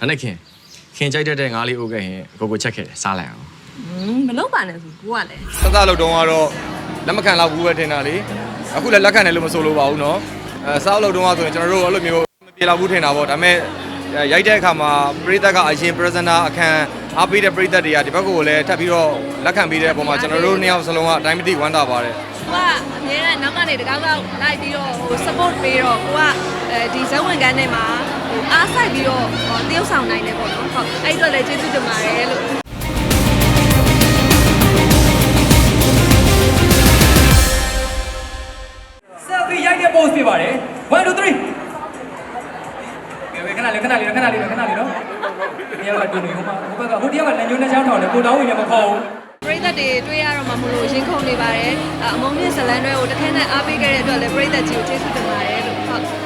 ဒါနဲ့ခင်ခင်ကြိုက်တတ်တဲ့ငါးလေးအိုးခဲ့ရင်ကိုကိုချက်ခဲ့တယ်စားလိုက်အောင် ဟင်းမလုပ်ပါနဲ့ဆိုကိုကလည်း စသလောက်တုံးကတော့လက်မခံတော့ဘူးပဲထင်တာလေအခုလည်းလက်ခံတယ်လို့မဆိုလိုပါဘူးเนาะအဲစားလောက်တုံးကဆိုရင်ကျွန်တော်တို့အဲ့လိုမျိုးမပြေတော့ဘူးထင်တာပေါ့ဒါပေမဲ့ရိုက်တဲ့အခါမှာပရိသတ်ကအရင် presenter အခန်းအားပေးတဲ့ပရိသတ်တွေကဒီဘက်ကိုလည်းထပ်ပြီးတော့လက်ခံပေးတဲ့အပေါ်မှာကျွန်တော်တို့နှစ်ယောက်စလုံးကအတိုင်းမသိဝမ်းသာပါတယ် ကိုကအမြဲတမ်းနောက်ကနေတကောက်ကောက်လိုက်ပြီးတော့ဟို support ပေးတော့ကိုက အဲဒီဇဝင်ကန်းထဲမှာဟိုအားဆိုင်ပြီးတော့ဟိုတရုပ်ဆောင်နိုင်တယ်ပေါ့နော်ဟုတ်အဲ့အတွက်လည်းကျေးဇူးတင်ပါတယ်လို့ selfie ရိုက်တဲ့ pose ဖြစ်ပါတယ်1 2 3ကဲဝေခဏလေးခဏလေးခဏလေးခဏလေးနော်ဒီရောကတူနေဟိုမှာဟိုဘက်ကဟိုတယောက်ကလည်းညွန်းနှချောင်းထောင်တယ်ကိုတောင်းဝင်လည်းမခေါ်ဘူးပရိသတ်တွေတွေ့ရတော့မှမလို့ရင်ခုန်နေပါတယ်အအမုံမြင့်ဇလန်တွေကိုတစ်ခါနဲ့အားပေးခဲ့တဲ့အတွက်လည်းပရိသတ်ကြီးကိုကျေးဇူးတင်ပါတယ်လို့ဟုတ်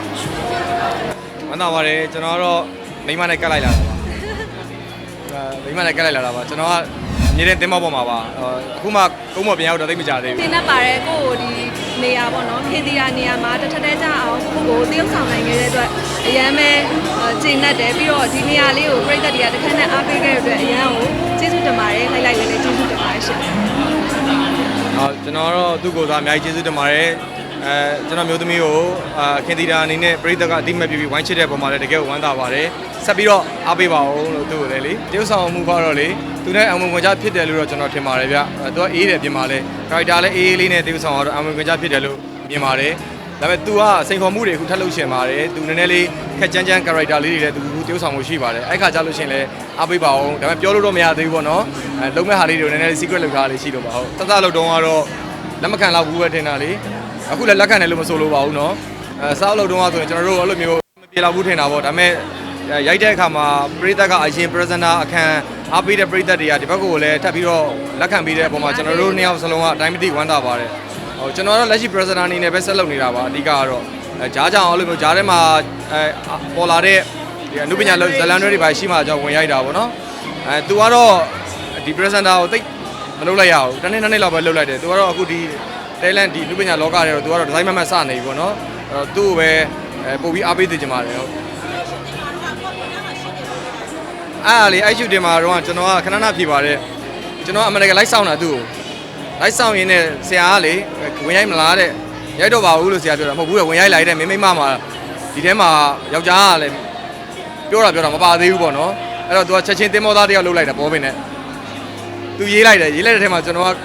ဝမ်းသာပါတယ်ကျွန်တော်ကတော့မိမနဲ့ကတ်လိုက်လာတာပါအဲမိမနဲ့ကတ်လိုက်လာတာပါကျွန်တော်ကနေတဲ့တင်းမောက်ပေါ်မှာပါအခုမှကုန်းမော်ပြန်ရောက်တော့သိမကြသေးဘူးတင်တတ်ပါတယ်ကိုကိုဒီနေရာပေါ့နော်ခေတီယာနေရာမှာတစ်ထက်တည်းကြအောင်ကိုကိုကိုတရုပ်ဆောင်နိုင်ခဲ့တဲ့အတွက်အရန်ပဲကျင့်တတ်တယ်ပြီးတော့ဒီနေရာလေးကိုပရိသတ်တွေကတစ်ခါနဲ့အားပေးခဲ့တဲ့အတွက်အရန်ကိုကျေးဇူးတင်ပါတယ်လိုက်လိုက်လေးလေးကျေးဇူးတင်ပါတယ်ရှင်ဟုတ်ကျွန်တော်ကတော့သူ့ကိုယ်စားအများကြီးကျေးဇူးတင်ပါတယ် အဲကျွန်တော်မျိုးသမီးကိုအာခင်တီတာအနေနဲ့ပြည်သက်ကအတိမတ်ပြပြီးဝိုင်းချစ်တဲ့ပုံမှာလည်းတကယ်ကိုဝမ်းသာပါတယ်ဆက်ပြီးတော့အားပေးပါဦးလို့သူ့ကိုလည်းလေတရုပ်ဆောင်မှုကတော့လေသူနဲ့အမွန်ဝင်ကြဖြစ်တယ်လို့တော့ကျွန်တော်ထင်ပါတယ်ဗျအဲသူကအေးတယ်ပြင်ပါလေကာရက်တာလည်းအေးအေးလေးနဲ့တရုပ်ဆောင်ကတော့အမွန်ဝင်ကြဖြစ်တယ်လို့မြင်ပါတယ်ဒါပေမဲ့ तू ကစိန်ခေါ်မှုတွေအခုထပ်လုပ်ရှင်ပါတယ်။ तू နည်းနည်းလေးခက်ကြမ်းကြမ်း character လေးတွေလည်း तू တရုပ်ဆောင်မှုရှိပါတယ်။အဲ့ခါကျလို့ရှရင်လည်းအားပေးပါအောင်။ဒါပေမဲ့ပြောလို့တော့မရသေးဘူးပေါ့နော်။အဲလုံးမဲ့ဟာလေးတွေကိုနည်းနည်းလေး secret လုပ်ထားလေးရှိလို့ပါဟုတ်။တသလောက်တုံးကတော့ လက်မခံတော့ဘူးပဲထင်တာလေ။အခုလည်းလက်ခံတယ်လို့မဆိုလိုပါဘူးနော်။အဲစားလို့တုံးကဆိုရင်ကျွန်တော်တို့အဲ့လိုမျိုးမပြေတော့ဘူးထင်တာပေါ့။ဒါပေမဲ့ရိုက်တဲ့အခါမှာပရိသတ်ကအရင် presenter အခန်းအားပေးတဲ့ပရိသတ်တွေကဒီဘက်ကိုလည်းထပ်ပြီးတော့လက်ခံပေးတဲ့အပေါ်မှာကျွန်တော်တို့နှစ်ယောက်စလုံးကအတိုင်းမသိဝမ်းသာပါတယ်။ဟိုကျွန်တော်တို့လက်ရှိ presenter အနေနဲ့ပဲဆက်လုပ်နေတာပါအဓိကကတော့အဲဂျားကြောင်အဲ့လိုမျိုးဂျားထဲမှာအဲပေါ်လာတဲ့ဒီအနုပညာဇလန်တွေတွေပါရှိမှကျွန်တော်ဝင်ရိုက်တာပေါ့နော်အဲသူကတော့ဒီ presenter ကိုတိတ် မလုပ်လိုက်ရဘူးတနေ့နှစ်နေ့လောက်ပဲလုပ်လိုက်တယ်သူကတော့အခုဒီ talent ဒီအနုပညာလောကထဲတော့သူကတော့ဒီဇိုင်းမမတ်စနေပြီပေါ့နော်အဲ့တော့သူ့ကိုပဲအဲပို့ပြီးအားပေးသိချင်ပါတယ်ဟုတ်အားလေအဲ့ရှူတင်မှာတော့ကျွန်တော်ကခဏခဏဖြေပါတယ်ကျွန်တော်အမေရိကန်လိုက်ဆောင်တာသူ့ကိုလိုက်ဆောင်ရင်းနဲ့ဆရာကလေဝင်ရိုက်မလားတဲ့ရိုက်တော့ပါဘူးလို့ဆရာပြောတာမဟုတ်ဘူးလေဝင်ရိုက်လိုက်တဲ့မင်းမိမမှာဒီထဲမှာယောက်ျားကလည်းပြောတာပြောတာမပါသေးဘူးပေါ့နော်အဲ့တော့ तू ကချက်ချင်းတင်းမောသားတယောက်လှုပ်လိုက်တာပေါ်ပင်နဲ့ तू ရေးလိုက်တယ်ရေးလိုက်တဲ့ထဲမှာကျွန်တော်က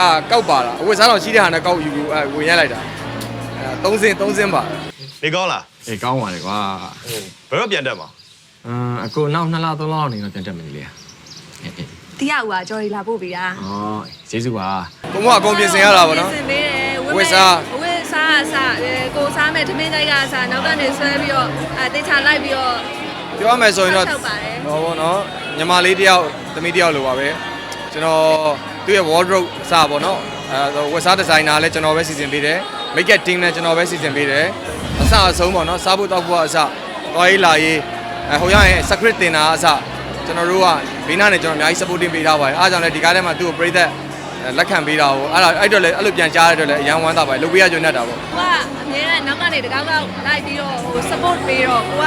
အာကောက်ပါတာအဝတ်စားတော်ရှိတဲ့ဟာနဲ့ကောက်ယူအဲဝင်ရိုက်လိုက်တာအဲသုံးစင်းသုံးစင်းပါနေကောင်းလားအေးကောင်းပါလေကွာဘယ်တော့ပြန်တက်မှာအမ်အကိုနောက်2လ3လလောက်နေတော့ပြန်တက်မယ်လေအေးအေးတရားဦးကကြော်ရီလာပို့ပေးတာအော်ကျေးဇူးပါဘုံကအကုန်ပြင်ဆင်ရတာပေါ့နော်ပြင်ဆင်ပေးတယ်ဝတ်စားဝစ်စားအစားအဲကိုစားမဲ့ထမင်းတိုက်ကစားနောက်ကနေဆွဲပြီးတော့အဲတေချာလိုက်ပြီးတော့ပြောရမယ်ဆိုရင်တော့ဆောက်ပါတယ်ဟောပေါ့နော်ညီမလေးတယောက်သမီးတယောက်လိုပါပဲ ကျွန်တော်သူ့ရဲ့ wardrobe အစပေါ့နော်အဲဝက်စားဒီဇိုင်နာလည်းကျွန်တော်ပဲစီစဉ်ပေးတယ် make up team လည်းကျွန်တော်ပဲစီစဉ်ပေးတယ်အစအဆုံးပေါ့နော်စားဖို့တောက်ဖို့အစသွားရေးလာရေးအဲဟိုရရင် secret တင်တာအစကျွန်တော်တို့ကဘေးနားနဲ့ကျွန်တော်အများကြီး supporting ပေးထားပါတယ်အားကြောင့်လည်းဒီကားထဲမှာသူ့ကိုပြိသက်လက်ခံပေးတာကိုအဲ့ဒါအဲ့တော့လည်းအဲ့လိုပြန်ကြားရတဲ့အတွက်လည်းအရန်ဝမ်းသာပါတယ်လုပ်ပေးရကြွနေတာပေါ့ကိုကအမြဲတမ်းနောက်ကနေတကောက်ကောက်လိုက်ပြီးတော့ဟို support ပေးတော့ကိုက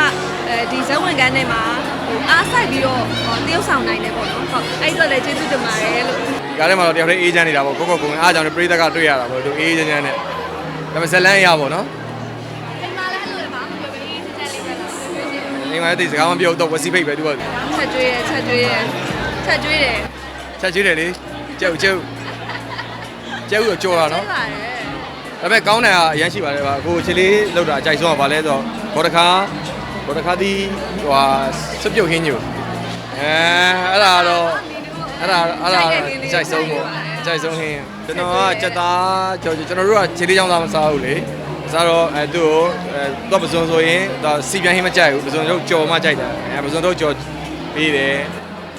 အဲဒီဇဝင်ကန်းထဲမှာဟို အားဆိုင်ပြီးတော့ဟိုတရုပ်ဆောင်နိုင်တယ်ပေါ့နော်ဟုတ်အဲ့အတွက်လည်းကျေးဇူးတင်ပါတယ်လို့ဒီကားထဲမှာတော့တယောက်တည်းအေးချမ်းနေတာပေါ့ကိုကိုကိုအားကြောင့်လည်းပြိသက်ကတွေ့ရတာပေါ့သူအေးချမ်းချမ်းနဲ့ဒါပေမဲ့ဇလန်းရပေါ့နော်အိမ်မှာလည်းအဲ့လိုပါမပြောဘဲအေးစစ်စစ်လေးပဲလို့ပြောချင်တယ်နေမှာတိစကားမပြောတော့ဝစီဖိတ်ပဲသူကချက်ကျွေးရချက်ကျွေးရချက်ကျွေးတယ်ချက်ကျွေးတယ်လေကျုပ်ကျုပ်ကျုပ်ကိုကြော်တာနော်ပါတယ်ဒါပေမဲ့ကောင်းတယ်ကအရန်ရှိပါတယ်ဗျာကိုချီလေးလောက်တာအကြိုက်ဆုံးကဘာလဲဆိုတော့ဘောတခါ ဘောတခါဒီဟိုဟာစွပ်ပြုတ်ခင်းညိုအဲအဲ့ဒါတော့အဲ့ဒါအဲ့ဒါအကြိုက်ဆုံးပေါ့အကြိုက်ဆုံးခင်းကျွန်တော်ကစက်သားကြော်ကျွန်တော်တို့ကချီလေးချောင်းသားမစားဘူးလေစားတော့အဲသူ့ကိုအဲတော့ပစုံဆိုရင်တော့စီပြန်ဟင်းမကြိုက်ဘူးပစုံတို့ကြော်မှကြိုက်တယ်အဲပစုံတို့ကြော်ပေးတယ်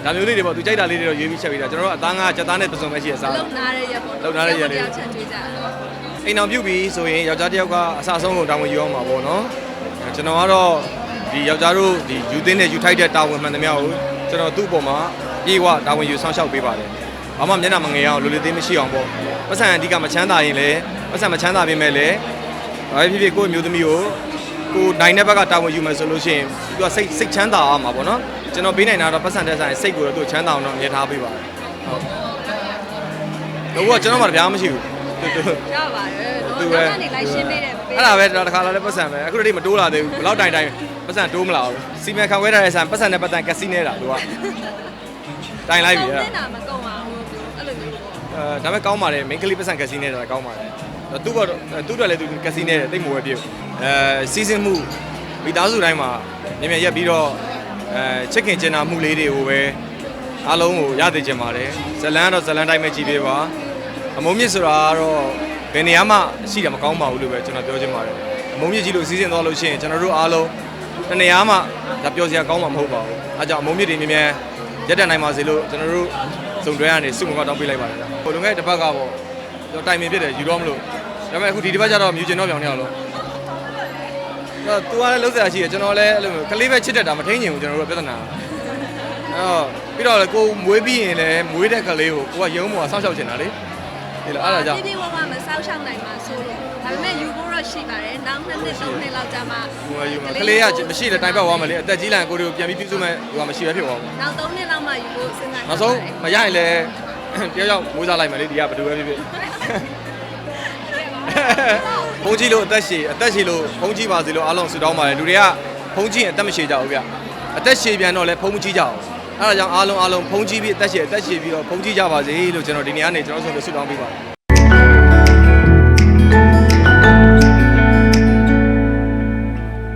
ဒါမျိုးလေးတွေပေါ့သူကြိုက်တာလေးတွေတော့ရွေးပြီးချက်ပေးတာကျွန်တော်တို့အသားငါစက်သားနဲ့ပစုံပဲရှိရစားလုံနာရရပေါ့လုံနာတဲ့ရက်တွေချက်ကျွေးကြတော့အိမ်အောင်ပြုတ်ပြီးဆိုရင်ယောက်ျားတစ်ယောက်ကအစအဆုံးကိုတာဝန်ယူအောင်ပါပေါ့နော်အဲကျွန်တော်ကတော့ ဒီယောက်ျားတို့ဒီယူသင်းနဲ့ယူထိုက်တဲ့တာဝန်မှန်သမျှကိုကျွန်တော်သူ့အပေါ်မှာပြေဝတာဝန်ယူဆောင်ရှောက်ပေးပါတယ်ဘာမှမျက်နှာမငယ်အောင်လိုလိုသေးမရှိအောင်ပေါ့ပတ်စံအဓိကမချမ်းသာရင်လည်းပတ်စံမချမ်းသာပြင်မဲ့လည်းဘာပဲဖြစ်ဖြစ်ကိုယ့်မျိုးသမီးကိုကိုနိုင်တဲ့ဘက်ကတာဝန်ယူမယ်ဆိုလို့ရှိရင်သူကစိတ်စိတ်ချမ်းသာအောင်ပါပေါ့နော်ကျွန်တော်ပေးနိုင်တာတော့ပတ်စံတက်ဆိုင်စိတ်ကိုတော့သူ့ချမ်းသာအောင်တော့အမြဲထားပေးပါတယ်ဟုတ်တော့ကကျွန်တော်မှတရားမရှိဘူးသူသူရပါတယ်သူနော်ပဲနောက်ကနေလိုက်ရှင်းပေးတယ်ပေး အဲ့ဒါပဲတော့တစ်ခါလာလဲပတ်စံပဲအခုတည်းမတိုးလာသေးဘူးဘယ်တော့တိုင်တိုင်ပတ်စံတိုးမလာဘူးစီမံခန့်ခွဲထားတဲ့ဆန်ပတ်စံနဲ့ပတ်စံကက်စီနေတာသူကတိုင်လိုက်ပြီအဲ့အဲ့ဒါမကုန်အောင်လို့အဲ့လိုမျိုးပေါ့အဲဒါပေမဲ့ကောင်းပါတယ် main ကလေးပတ်စံကက်စီနေတာကောင်းပါတယ်သူ့ဘသူ့တော့လည်းသူကက်စီနေတယ်တိတ်မဝဲပြုတ်အဲစီစဉ်မှုမိသားစုတိုင်းမှာမြင်မြင်ရက်ပြီးတော့အဲချစ်ခင်ကျင်နာမှုလေးတွေကိုပဲအားလုံးကိုရသိချင်ပါတယ်ဇလန်းကတော့ဇလန်းတိုင်းပဲကြည်ပေးပါအမုံမြင့်ဆိုတာကတော့ ဘယ်နေရာမှရှိတာမကောင်းပါဘူးလို့ပဲကျွန်တော်ပြောချင်ပါတယ်အမုံမြင့်ကြီးလို့စီစဉ်သွားလို့ရှိရင်ကျွန်တော်တို့အားလုံးတနေရာမှဒါပြောစရာကောင်းမှာမဟုတ်ပါဘူးအဲကြောင့်အမုံမြင့်တွေမြင်မြန်ရက်တက်နိုင်ပါစေလို့ကျွန်တော်တို့စုံတွဲကနေစုမကတောင်းပေးလိုက်ပါတယ်ဟိုလုံခဲ့တစ်ပတ်ကပေါ့ကျွန်တော်တိုင်ပင်ဖြစ်တယ်ယူတော့မလို့ဒါပေမဲ့အခုဒီတစ်ပတ်ကျတော့မြူကျင်တော့ပြောင်းနေအောင်လို့တော့သူကလည်းလုံးစရာရှိတယ်ကျွန်တော်လည်းအဲ့လိုမျိုးကလေးပဲချစ်တတ်တာမထိန်ချင်ဘူးကျွန်တော်တို့ကပြဿနာအဲ့တော့ပြီးတော့လေကိုမွေးပြီးရင်လည်းမွေးတဲ့ကလေးကိုကိုကရုံးပေါ်ဆောက်ရှောက်ချင်တာလေ ဒီလိုအဲ့ဒါကြောင့်ပြပြဝဝမဆောက်ရှောက်နိုင်မှာဆိုလို့ဒါပေမဲ့ယူဖို့တော့ရှိပါတယ်နောက်နှစ်နှစ်သုံးနှစ်လောက်ကြာမှဟိုယူမှာကလေးကမရှိတဲ့တိုင်ပတ်သွားမလဲအသက်ကြီးလာရင်ကိုတွေကိုပြန်ပြီးပြုစုမဲ့ဟိုကမရှိပဲဖြစ်သွားမှာနောက်သုံးနှစ်လောက်မှယူဖို့စဉ်းစားနောက်ဆုံးမရရင်လည်းတယောက်ယောက်မွေးစားလိုက်မယ်လေဒီကဘယ်သူပဲဖြစ်ဖြစ်ဘုန်းကြီးလို့အသက်ရှည်အသက်ရှည်လို့ဘုန်းကြီးပါစေလို့အားလုံးဆုတောင်းပါတယ်လူတွေကဘုန်းကြီးရင်အသက်မရှည်ကြဘူးဗျအသက်ရှည်ပြန်တော့လည်းဘုန်းကြီးကြအောင် အဲ့ဒါကြောင့်အားလုံးအားလုံးဘုန်းကြီးပြီးအသက်ရှည်အသက်ရှည်ပြီးတော့ဘုန်းကြီးကြပါစေလို့ကျွန်တော်ဒီနေ့ကနေကျွန်တော်ဆိုလို့ဆုတောင်းပေးပါတယ်